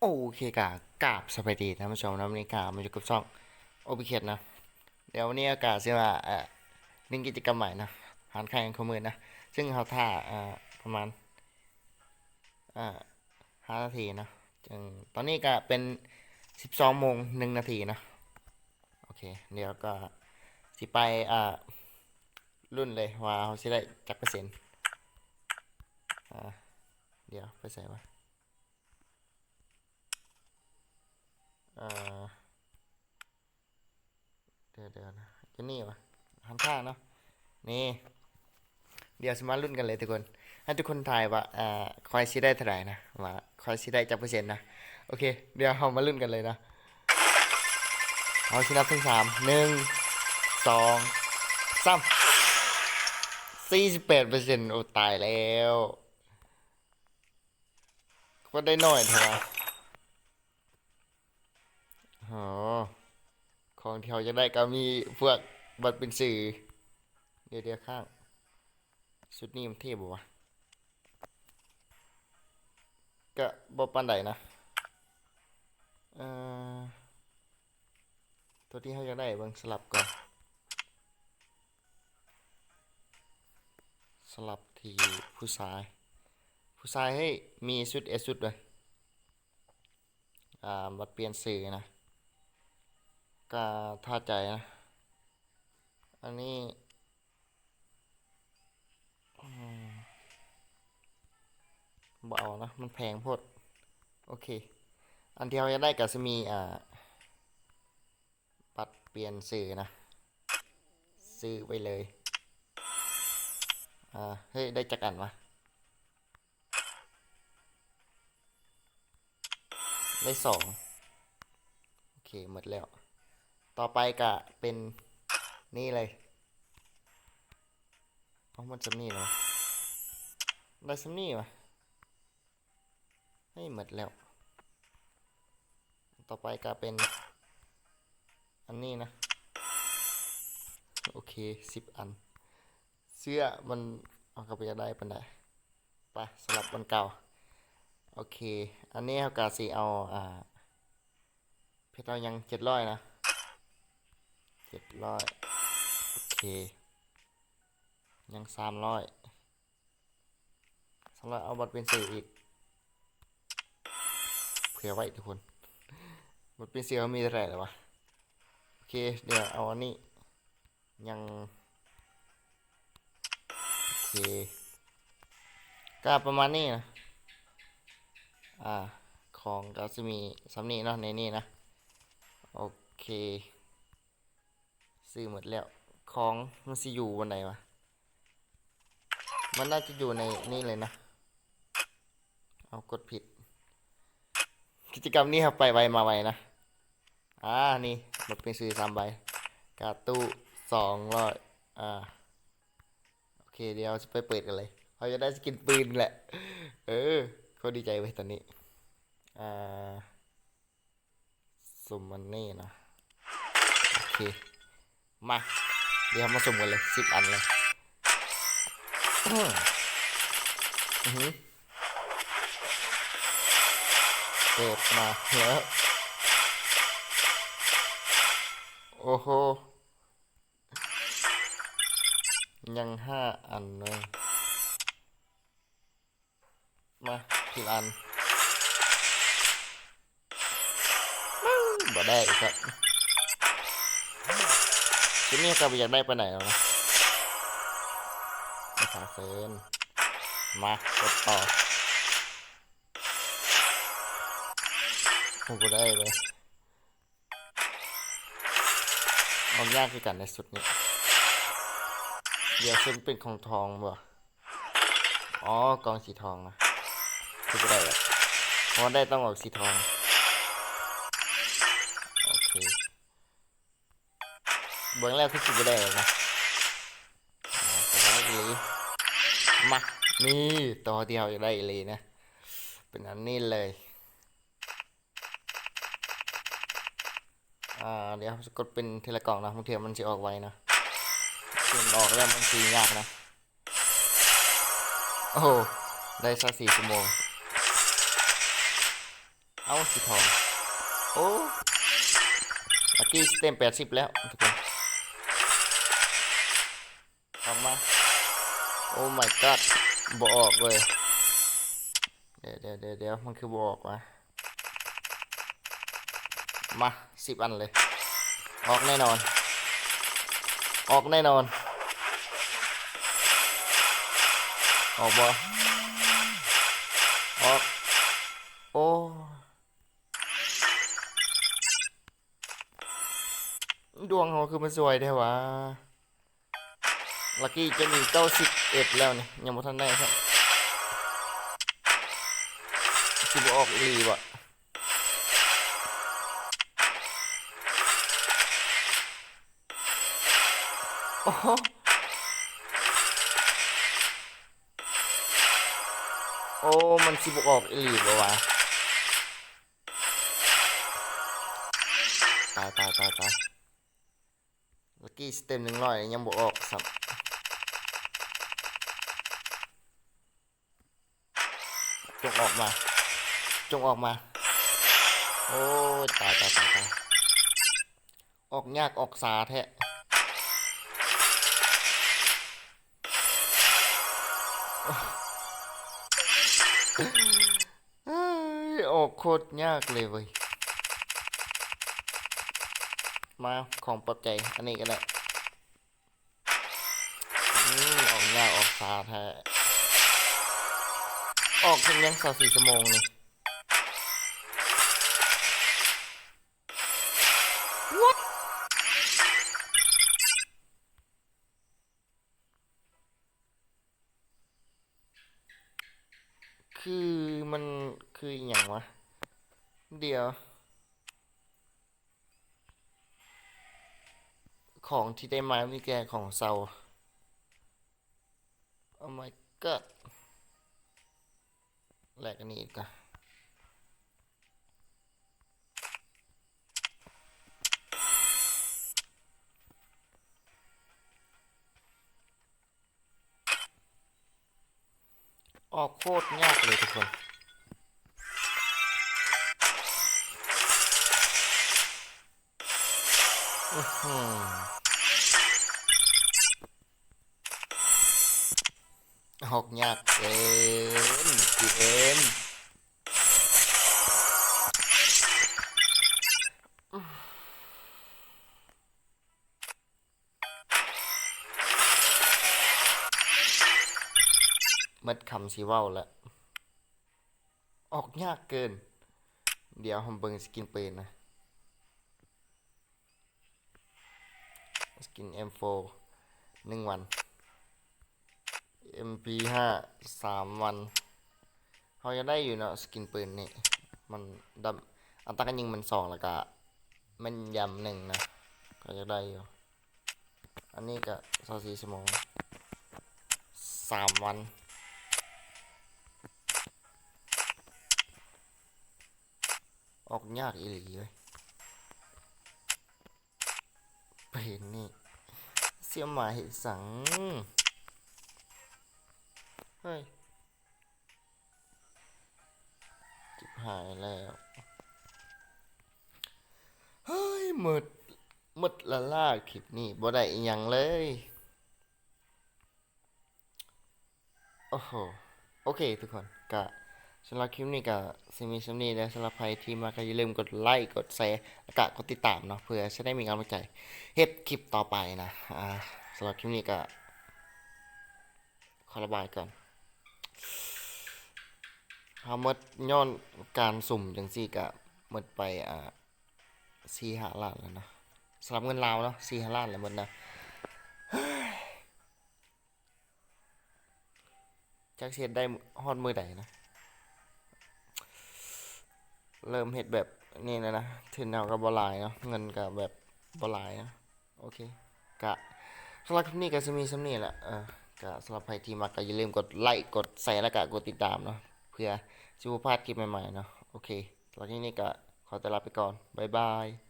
โอเคกากาบสวัสดีท่านผู้ชมนะวันนี้กามาอยู่กับช่องโอปิเคทนะ เดี๋ยววันนี้อากาศเสียว่าเอ่อเล่นกิจกรรมใหม่นะหารแข่ขมือนะ ซึ่งเขาท่าเอ่อประมาณเอ่อห้านาทีนะจึงตอนนี้ก็เป็นสิบสองโมงหนึ่งนาทีนะ โอเค เดี๋ยวก็สิไปอ่ารุ่นเลยว่าเขาสิได้จักเปอร์เซ็นต์อ่าเดี๋ยวไปใส่วะ เดี๋ยวเดี๋ยวนะจะนี่วะหันข้างเนาะนี่ เดี๋ยวสมารุ่นกันเลยทุกคน ให้ทุกคนทายว่าอ่าคอยซีได้เท่าไหร่นะว่าคอยซีได้จักเปอร์เซ็นต์นะ โอเค เดี๋ยวเรามารุ่นกันเลยนะเอาชินับถึงสามหนึ่งสองสามสี่สิบแปดเปอร์เซ็นต์โอ้ตายแล้วก็ได้น้อยเท่าไหร่ อ๋อของที่เขาจะได้ก็มีพวกบัตรเป็นสื่อ เดี๋ยวเดี๋ยวข้าง ชุดนี้มันเท่บ่วะก็บ่ปานใดนะเอ่อตัวที่เขาจะได้เบิ่งสลับก่อน สลับที่ผู้ชาย ผู้ชายให้มีชุดเอชุดเลยอ่าบัตรเปลี่ยนสื่อนะ ก็ท่าใจนะ อันนี้เบานะ มันแพงพด โอเค อันที่เราจะได้ก็จะมี อ่า ปัดเปลี่ยนสื่อนะ ซื้อไปเลย อ่า เฮ้ย ได้จักอันวะได้สองโอเค หมดแล้ว ต่อไปก็เป็นนี่เลยเอามันจะนี่เหรอได้ซัมนี่วะให้หมดแล้ว ต่อไปก็เป็น อันนี้นะ โอเคสิบอัน เสื้อมันเอากลับไปจะได้ปันไดไปสลับวันเก่า โอเค อันนี้เขากาสีเอา อ่า เพชรเรายังเจ็ดร้อยนะ เจ็ดร้อยโอเค ยังสามร้อยสำหรับเอาบัตรเป็นสื่อีกเผื่อไว้ทุกคนบัตรเป็นสื่เขามีเท่าไหร่แล้ววะโอเคเดี๋ยวเอาอันนี้ยังโอเคก็ประมาณนี้นะอ่าของก็จะมีสำนีเนาะในนี้นะ โอเค ซื้อหมดแล้ว ของมันสิอยู่วันไหนวะ มันน่าจะอยู่ในนี่เลยนะ เอากดผิด กิจกรรมนี้ครับไปไวมาไวนะ อ่า นี่หมดเป็นซื้อสามใบ กาตู้สองร้อยอ่า โอเคเดี๋ยวจะไปเปิดกันเลยเขาจะได้สกินปืนแหละ เออเขาดีใจไว้ตอนนี้ อ่าสุ่มมันนี่นะ โอเค มา เดี๋ยวมาสุ่มกันเลยสิบอันเลยอื้ออื้อหือเปิดมาแล้วโอ้โห ยังห้าอันเลยมาทีละอันอื้อบ่ได้อีกครับ ทีนี้ก็อยากได้ไปไหนแล้วนะมาสาเซนมากดต่อผมก็ได้เลยเอายากคือกันในสุดนี้ เดี๋ยวซึ่งเป็นของทองบ่อ๋อกองสีทองนะคือก็ได้แบบเพราะได้ต้องออกสีทอง เบื้องแรกคือสิบได้เลยนะต่ว่าอีหลีมานี่ตัวที่เราจะได้อีหลีนะ เป็นอันนี้เลย อ่า เดี๋ยวจะกดเป็นทีละกล่องนะบางทีมันจะออกไวนะเขียนออกแล้วมันสียากนะ โอ้ได้สักสี่ชั่วโมง เอาสีทอง โอ้ลักกี้เต็มแปดสิบแล้วทุกคน ออกมา โอ้ my god บออกเลย เดี๋ยวเดี๋ยวเดี๋ยวมันคือบออกมา มาสิบอันเลย ออกแน่นอน ออกแน่นอน ออกบอออก โอ้ดวงเขาคือมันสวยแท้วะ ลักกี้จะมีเก้าสิบเอ็ดแล้วนี่ยังไม่ทันได้ครับสิบออกอีหลีวะโอ้โหโอ้ มันสิบออกอีหลีบ่วะตายตายตายตายลักกี้สเต็มหนึ่งร้อยยังบ่ออกสับ จงออกมา จงออกมา โอ้ยตายตายตายตายออกยากออกสาแท้เอ้ยออกโคตรยากเลยเว้ย มาของปลอบใจอันนี้ก็ได้อืมออกยากออกสาแท้ ออกเป็นยังสองสี่ชั่วโมงนี่ What คือมันคืออหย่างวะ เดี๋ยว ของที่ได้มามีแกของเซา Oh my god แหลกอันนี้อีกอะออกโคตรยากเลยทุกคนอื้อหืออกยากเกินำสิเว้าแล้วออกยากเกิน เดี๋ยวผมเบิ่งสกินปืนนะ สกิน M4 หนึ่งวัน MP5 สามวันเขาจะได้อยู่เนาะสกินปืนนี่ มันดำอัตราการยิงมันสองแล้วก็มันยำหนึ่งนะ ก็จะได้อยู่ อันนี้ก็สองสี่ชั่วโมงสามวัน ออกยากอีหลีเลยไปเห็นนี่ เสียหมาเห็นสัง เฮ้ย จิบหายแล้ว เฮ้ยหมดหมดละล่าคลิปนี้บ่ได้อีหยังเลย โอ้โห โอเคทุกคนกะ สำหรับคลิปนี้ก็สิมีสำนี้แล้วสำหรับใครที่มาก็อย่าลืมกดไลค์กดแชร์แล้วก็กดติดตามเนาะเพื่อจะได้มีกำลังใจเฮ็ดคลิปต่อไปนะอ่าสำหรับคลิปนี้ก็ขอระบายก่อนเฮาหมดย้อนการสุ่มจังซี่ก็หมดไปอ่า4 5ล้านแล้วเนาะสำหรับเงินลาวเนาะ4 5ล้านแล้วหมดนะจักเสียได้ฮอดมือใดนะ เริ่มเห็ดแบบนี่นะนะเทนเนวกับบอลายเนาะเงินกับแบบบอลายนะโอเคกะสำหรับคลิปนี้ก็จะมีสำนีแหละเออกะสำหรับใครที่มาก็อย่าลืมกดไลค์กดแชร์และกะกดติดตามเนาะเพื่อจะบ่พลาดคลิปใหม่ๆเนาะโอเคสำหรับคลิปนี้ก็ขอตัวลาไปก่อนบ๊ายบาย